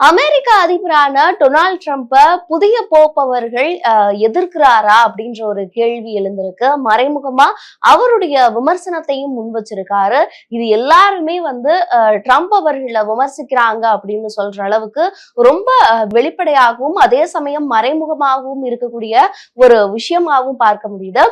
அமெரிக்க அதிபரான Donald ட்ரம்ப்பை புதிய Pope அவர்கள் அஹ், எதிர்க்கிறாரா அப்படின்ற ஒரு கேள்வி எழுந்திருக்கு. மறைமுகமா அவருடைய விமர்சனத்தையும் முன் வச்சிருக்காரு. இது எல்லாருமே வந்து ட்ரம்ப் அவர்களை விமர்சிக்கிறாங்க அப்படின்னு சொல்ற அளவுக்கு ரொம்ப அஹ், வெளிப்படையாகவும் அதே சமயம் மறைமுகமாகவும் இருக்கக்கூடிய ஒரு விஷயமாகவும் பார்க்க முடியுது.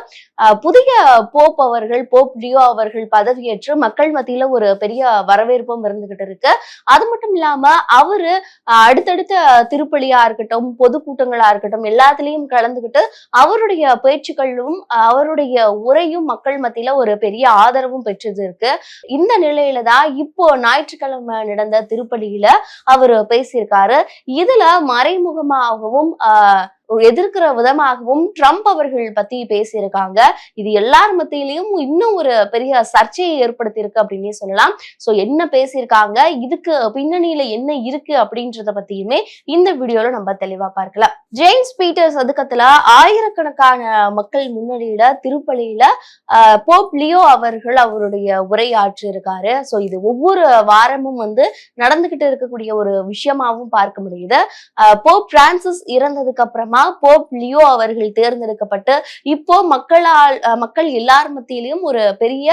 புதிய போப் அவர்கள் போப் டியோ அவர்கள் பதவியேற்று மக்கள் மத்தியில ஒரு பெரிய வரவேற்பும் இருந்துகிட்டு இருக்கு. அது மட்டும் இல்லாம அவரு அடுத்தடுத்த திருப்பலியா இருக்கட்டும் பொதுக்கூட்டங்களா இருக்கட்டும் எல்லாத்துலயும் கலந்துகிட்டு அவருடைய பேச்சுக்களும் அவருடைய உரையும் மக்கள் மத்தியில ஒரு பெரிய ஆதரவும் பெற்றது இருக்கு. இந்த நிலையில தான் இப்போ ஞாயிற்றுக்கிழமை நடந்த திருப்பலியில அவர் பேசியிருக்காரு. இதுல மறைமுகமாகவும் ஆஹ் எதிர்க்கிற விதமாகவும் ட்ரம்ப் அவர்கள் பத்தி பேசியிருக்காங்க. இது எல்லார் மத்தியிலையும் இன்னும் ஒரு பெரிய சர்ச்சையை ஏற்படுத்தி இருக்கு அப்படின்னே சொல்லலாம். சோ என்ன பேசியிருக்காங்க? இதுக்கு பின்னணியில என்ன இருக்கு அப்படின்றத பத்தியுமே இந்த வீடியோல நம்ம தெளிவா பார்க்கலாம். ஜேம்ஸ் பீட்டர் சதுக்கத்துல ஆயிரக்கணக்கான மக்கள் முன்னணியில திருப்பலியில ஆஹ், போப் லியோ அவர்கள் அவருடைய உரையாற்றி இருக்காரு சோ இது ஒவ்வொரு வாரமும் வந்து நடந்துகிட்டு இருக்கக்கூடிய ஒரு விஷயமாவும் பார்க்க முடியுது. ஆஹ், போப் பிரான்சிஸ் இறந்ததுக்கு அப்புறமா போப் லியோ அவர்கள் தேர்ந்தெடுக்கப்பட்டு இப்போ மக்களால் மக்கள் எல்லார் மத்தியிலையும் ஒரு பெரிய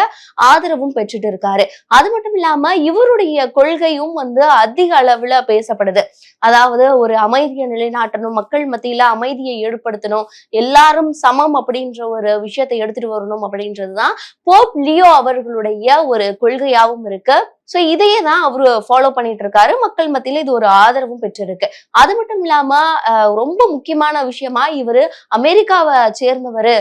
ஆதரவும் பெற்றுட்டு இருக்காரு. அது மட்டும் இல்லாம இவருடைய கொள்கையும் வந்து அதிக அளவுல பேசப்படுது. அதாவது ஒரு அமைதியை நிலைநாட்டணும் மக்கள் மத்தியில அமைதியை ஏற்படுத்தணும் எல்லாரும் சமம் அப்படின்ற ஒரு விஷயத்தை எடுத்துட்டு வரணும் அப்படின்றதுதான் போப் லியோ அவர்களுடைய ஒரு கொள்கையாகவும் இருக்கு. ஸோ இதையே தான் அவரு ஃபாலோ பண்ணிட்டு இருக்காரு மக்கள் மத்தியில இது ஒரு ஆதரவும் பெற்றிருக்கு. அது மட்டும் இல்லாம ரொம்ப முக்கியமான விஷயமா இவரு அமெரிக்காவை சேர்ந்தவர்.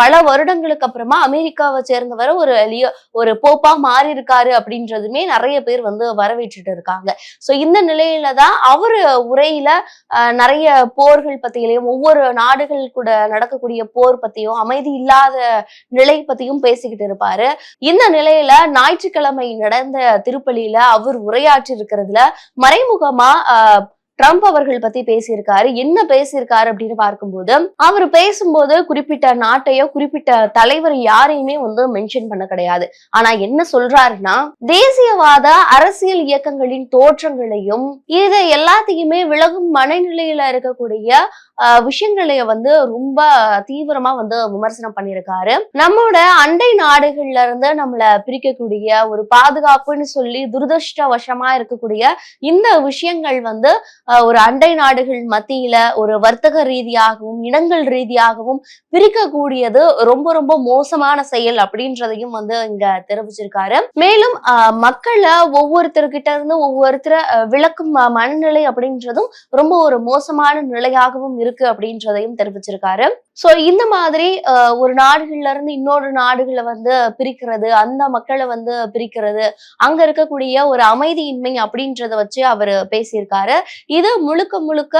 பல வருடங்களுக்கு அப்புறமா அமெரிக்காவை சேர்ந்தவர் ஒரு லியோ ஒரு போப்பா மாறி இருக்காரு அப்படின்றதுமே நிறைய பேர் வந்து வரவேற்றுட்டு இருக்காங்க. ஸோ இந்த நிலையில தான் அவர் உரையில நிறைய போர்கள் பத்தியிலையும் ஒவ்வொரு நாடுகள் கூட நடக்கக்கூடிய போர் பத்தியும் அமைதி இல்லாத நிலை பத்தியும் பேசிக்கிட்டு இருப்பாரு. இந்த நிலையில ஞாயிற்றுக்கிழமை நடந்த திருப்பலியில அவர் உரையாற்றி இருக்கிறதுல மறைமுகமா ஆஹ், ட்ரம்ப் அவர்கள் பத்தி பேசியிருக்காரு. என்ன பேசியிருக்காரு அப்படின்னு பார்க்கும்போது அவர் பேசும்போது குறிப்பிட்ட நாட்டையோ குறிப்பிட்ட தலைவர் யாரையுமே வந்து மென்ஷன் பண்ண கிடையாது. ஆனா என்ன சொல்றாருன்னா தேசியவாத அரசியல் இயக்கங்களின் தோற்றங்களையும் இதை எல்லாத்தையுமே விலகும் மனநிலையில இருக்கக்கூடிய விஷயங்களை வந்து ரொம்ப தீவிரமா வந்து விமர்சனம் பண்ணியிருக்காரு. நம்மளோட அண்டை நாடுகள்ல இருந்து நம்மள பிரிக்கக்கூடிய ஒரு பாதுகாப்புன்னு சொல்லி துரதிருஷ்டவசமா இருக்கக்கூடிய இந்த விஷயங்கள் வந்து ஒரு அண்டை நாடுகள் மத்தியில ஒரு வர்த்தக ரீதியாகவும் இனங்கள் ரீதியாகவும் பிரிக்கக்கூடியது ரொம்ப ரொம்ப மோசமான செயல் அப்படின்றதையும் வந்து இங்க தெரிவிச்சிருக்காரு. மேலும் ஆஹ், மக்களை ஒவ்வொருத்தர்கிட்ட இருந்து ஒவ்வொருத்தரை விளக்கும் மனநிலை அப்படின்றதும் ரொம்ப ஒரு மோசமான நிலையாகவும் இருக்கு இருக்கு அப்படின்றதையும் தெரிவிச்சிருக்காரு. சோ இந்த மாதிரி ஒரு நாடுகள்ல இருந்து இன்னொரு நாடுகளை வந்து பிரிக்கிறது அந்த மக்களை வந்து பிரிக்கிறது அங்க இருக்கக்கூடிய ஒரு அமைதியின்மை அப்படின்றத வச்சு அவர் பேசியிருக்காரு. இது முழுக்க முழுக்க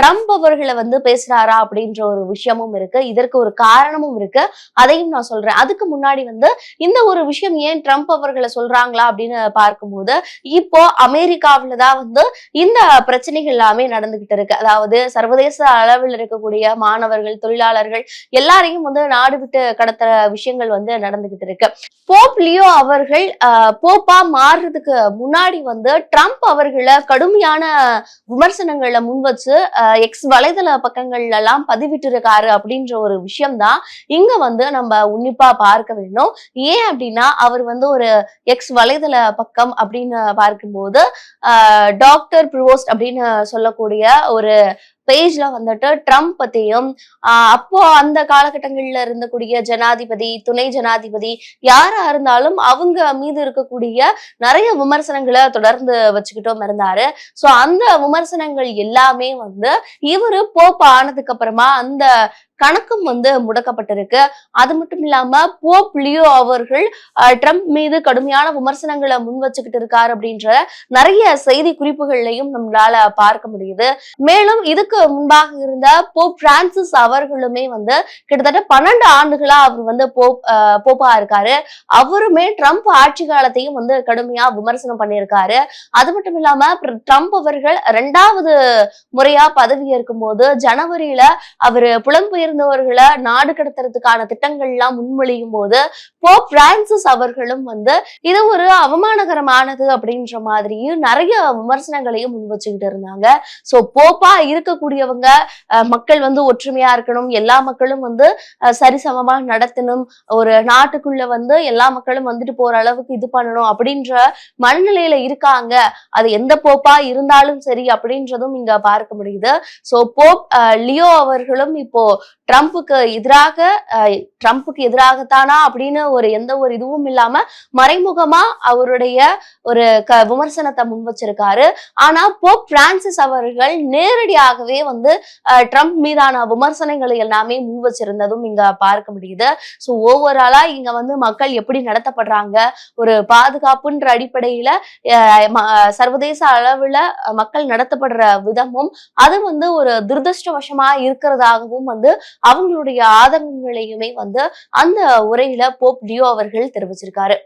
ட்ரம்ப் அவர்களை வந்து பேசுறாரா அப்படின்ற ஒரு விஷயமும் இருக்கு. இதற்கு ஒரு காரணமும் இருக்கு. அதையும் நான் சொல்றேன். அதுக்கு முன்னாடி வந்து இந்த ஒரு விஷயம் ஏன் ட்ரம்ப் அவர்களை சொல்றாங்களா அப்படின்னு பார்க்கும்போது இப்போ அமெரிக்காவில தான் வந்து இந்த பிரச்சனைகள் எல்லாமே நடந்துகிட்டு இருக்கு. அதாவது சர்வதேச அளவில் இருக்கக்கூடிய மாணவர்கள் தொழிலாளர்கள் எல்லாரையும் வந்து நாடு விட்டு கடத்துற விஷயங்கள் வந்து நடந்துகிட்டு இருக்கு. போப் லியோ அவர்கள் ஆஹ், போப்பா மாறுறதுக்கு முன்னாடி வந்து ட்ரம்ப் அவர்களை கடுமையான விமர்சனங்களை முன் வச்சு எக்ஸ் வலைதள பக்கங்கள்ல எல்லாம் பதிவிட்டு இருக்காரு அப்படின்ற ஒரு விஷயம் தான் இங்க வந்து நம்ம உன்னிப்பா பார்க்க வேண்டும். ஏன் அப்படின்னா அவர் வந்து ஒரு எக்ஸ் வலைதள பக்கம் அப்படின்னு பார்க்கும்போது ஆஹ், டாக்டர் ப்ரிவோஸ்ட் அப்படின்னு சொல்லக்கூடிய ஒரு பேஜ்ல வந்துட்டு ட்ரம்ப் பத்தியும் ஆஹ் அப்போ அந்த காலகட்டங்கள்ல இருந்தக்கூடிய ஜனாதிபதி துணை ஜனாதிபதி யாரா இருந்தாலும் அவங்க மீது இருக்கக்கூடிய நிறைய விமர்சனங்களை தொடர்ந்து வச்சுக்கிட்டும் இருந்தாரு. சோ அந்த விமர்சனங்கள் எல்லாமே வந்து இவரு போப் ஆனதுக்கு அப்புறமா அந்த கணக்கும் வந்து முடக்கப்பட்டிருக்கு. அது மட்டும் இல்லாம போப் லியோ அவர்கள் ட்ரம்ப் மீது கடுமையான விமர்சனங்களை முன் வச்சுக்கிட்டு இருக்காரு அப்படின்ற நிறைய செய்தி குறிப்புகள்லையும் நம்மளால பார்க்க முடியுது. மேலும் இதுக்கு முன்பாக இருந்த போப் பிரான்சிஸ் அவர்களுமே வந்து கிட்டத்தட்ட பன்னெண்டு ஆண்டுகளா அவர் வந்து போப் போப்பா இருக்காரு. அவருமே ட்ரம்ப் ஆட்சி காலத்தையும் வந்து கடுமையா விமர்சனம் பண்ணியிருக்காரு. அது மட்டும் இல்லாம ட்ரம்ப் அவர்கள் ரெண்டாவது முறையா பதவி ஏற்கும் போது ஜனவரியில அவர் புலம்பெயர் புலம்பெயர்ந்தவர்களை நாடு கடத்துறதுக்கான திட்டங்கள் எல்லாம் முன்மொழியும் போது போப் பிரான்சிஸ் அவர்களும் வந்து இது ஒரு அவமானகரமானது அப்படின்ற மாதிரியும் நிறைய விமர்சனங்களையும் முன் வச்சுக்கிட்டு இருந்தாங்க. சோ போப்பா இருக்கக்கூடியவங்க மக்கள் வந்து ஒற்றுமையா இருக்கணும் எல்லா மக்களும் வந்து சரிசமமா நடத்தணும் ஒரு நாட்டுக்குள்ள வந்து எல்லா மக்களும் வந்துட்டு போற அளவுக்கு இது பண்ணணும் அப்படின்ற மனநிலையில இருக்காங்க. அது எந்த போப்பா இருந்தாலும் சரி அப்படின்றதும் இங்க பார்க்க முடியுது. சோ போப் லியோ அவர்களும் இப்போ ட்ரம்ப்புக்கு எதிராக ட்ரம்ப்புக்கு எதிராகத்தானா அப்படின்னு ஒரு எந்த ஒரு இதுவும் இல்லாம மறைமுகமா அவருடைய ஒரு க விமர்சனத்தை முன் வச்சிருக்காரு. ஆனா போப் பிரான்சிஸ் அவர்கள் நேரடியாகவே வந்து அஹ், ட்ரம்ப் மீதான விமர்சனங்களை எல்லாமே முன் வச்சிருந்ததும் இங்க பார்க்க முடியுது. ஸோ ஓவராலா இங்க வந்து மக்கள் எப்படி நடத்தப்படுறாங்க ஒரு பாதுகாப்புன்ற அடிப்படையில அஹ், சர்வதேச அளவுல மக்கள் நடத்தப்படுற விதமும் அது வந்து ஒரு துரதிருஷ்டவசமா இருக்கிறதாகவும் வந்து அவங்களுடைய ஆதங்கங்களையுமே வந்து அந்த உரையில போப் டியோ அவர்கள் தெரிவிச்சிருக்காரு.